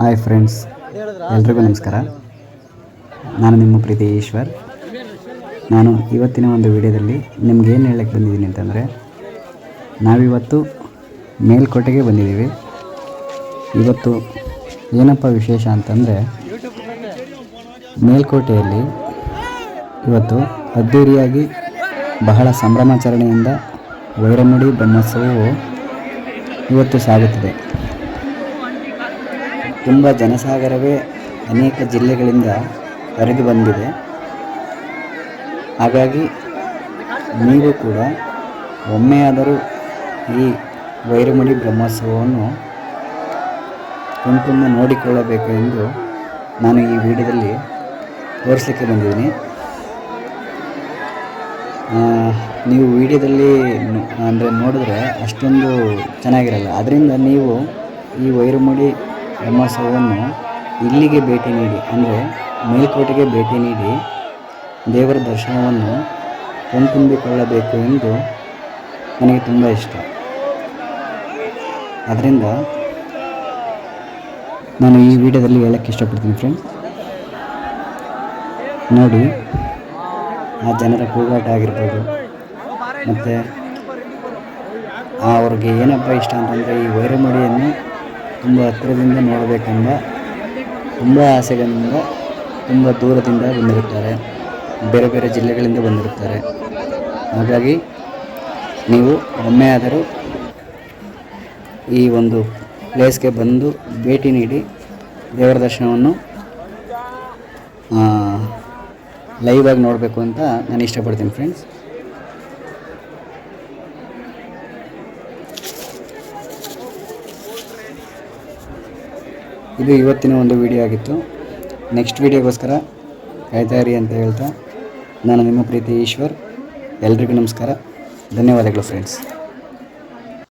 Hi friends ಎಲ್ರಿಗೂ ನಮಸ್ಕಾರ. ನಾನು ನಿಮ್ಮ ಪ್ರೀತಿ ಈಶ್ವರ್. ನಾನು ಇವತ್ತಿನ ಒಂದು ವಿಡಿಯೋದಲ್ಲಿ ನಿಮ್ಗೆ ಏನು ಹೇಳಕ್ಕೆ ಬಂದಿದ್ದೀನಿ ಅಂತಂದರೆ ನಾವಿವತ್ತು ಮೇಲ್ಕೋಟೆಗೆ ಬಂದಿದ್ದೀವಿ. ಇವತ್ತು ಏನಪ್ಪ ವಿಶೇಷ ಅಂತಂದರೆ ಮೇಲ್ಕೋಟೆಯಲ್ಲಿ ಇವತ್ತು ಅದ್ಧೂರಿಯಾಗಿ ಬಹಳ ಸಂಭ್ರಮಾಚರಣೆಯಿಂದ ವೈರಮುಡಿ ಬ್ರಹ್ಮೋತ್ಸವವು ಇವತ್ತು ಸಾಗುತ್ತಿದೆ. ತುಂಬ ಜನಸಾಗರವೇ ಅನೇಕ ಜಿಲ್ಲೆಗಳಿಂದ ಹರಿದು ಬಂದಿದೆ. ಹಾಗಾಗಿ ನೀವು ಕೂಡ ಒಮ್ಮೆಯಾದರೂ ಈ ವೈರಮುಡಿ ಬ್ರಹ್ಮೋತ್ಸವವನ್ನು ಕಣ್ತುಂಬ ನೋಡಿಕೊಳ್ಳಬೇಕು ಎಂದು ನಾನು ಈ ವಿಡಿಯೋದಲ್ಲಿ ತೋರಿಸಲಿಕ್ಕೆ ಬಂದಿದ್ದೀನಿ. ನೀವು ವಿಡಿಯೋದಲ್ಲಿ ಅಂದರೆ ನೋಡಿದ್ರೆ ಅಷ್ಟೊಂದು ಚೆನ್ನಾಗಿರಲ್ಲ. ಅದರಿಂದ ನೀವು ಈ ವೈರಮುಡಿ ಬ್ರಹ್ಮೋತ್ಸವವನ್ನು ಇಲ್ಲಿಗೆ ಭೇಟಿ ನೀಡಿ, ಅಂದರೆ ಮೇಲ್ಕೋಟೆಗೆ ಭೇಟಿ ನೀಡಿ ದೇವರ ದರ್ಶನವನ್ನು ಕಣ್ತುಂಬಿಕೊಳ್ಳಬೇಕು ಎಂದು ನನಗೆ ತುಂಬ ಇಷ್ಟ. ಅದರಿಂದ ನಾನು ಈ ವಿಡಿಯೋದಲ್ಲಿ ಹೇಳಕ್ಕೆ ಇಷ್ಟಪಡ್ತೀನಿ ಫ್ರೆಂಡ್ಸ್ ನೋಡಿ, ಆ ಜನರ ಕೂಗಾಟ ಆಗಿರ್ಬೋದು, ಮತ್ತು ಅವ್ರಿಗೆ ಏನಪ್ಪ ಇಷ್ಟ ಅಂತಂದರೆ ಈ ವೈರಮುಡಿಯನ್ನು ತುಂಬ ಹತ್ತಿರದಿಂದ ನೋಡಬೇಕೆಂಬ ತುಂಬ ಆಸೆಗಳಿಂದ ತುಂಬ ದೂರದಿಂದ ಬಂದಿರುತ್ತಾರೆ. ಬೇರೆ ಬೇರೆ ಜಿಲ್ಲೆಗಳಿಂದ ಬಂದಿರುತ್ತಾರೆ. ಹಾಗಾಗಿ ನೀವು ಒಮ್ಮೆ ಆದರೂ ಈ ಒಂದು ಪ್ಲೇಸ್ಗೆ ಬಂದು ಭೇಟಿ ನೀಡಿ ದೇವರ ದರ್ಶನವನ್ನು ಲೈವ್ ಆಗಿ ನೋಡಬೇಕು ಅಂತ ನಾನು ಇಷ್ಟಪಡ್ತೀನಿ ಫ್ರೆಂಡ್ಸ್ ಇದು ಇವತ್ತಿನ ಒಂದು ವಿಡಿಯೋ ಆಗಿತ್ತು. ನೆಕ್ಸ್ಟ್ ವಿಡಿಯೋಗೋಸ್ಕರ ಕಾಯ್ತಾ ಇರಿ ಅಂತ ಹೇಳ್ತಾ ನಾನು ನಿಮ್ಮ ಪ್ರೀತಿ ಈಶ್ವರ್. ಎಲ್ರಿಗೂ ನಮಸ್ಕಾರ. ಧನ್ಯವಾದಗಳು ಫ್ರೆಂಡ್ಸ್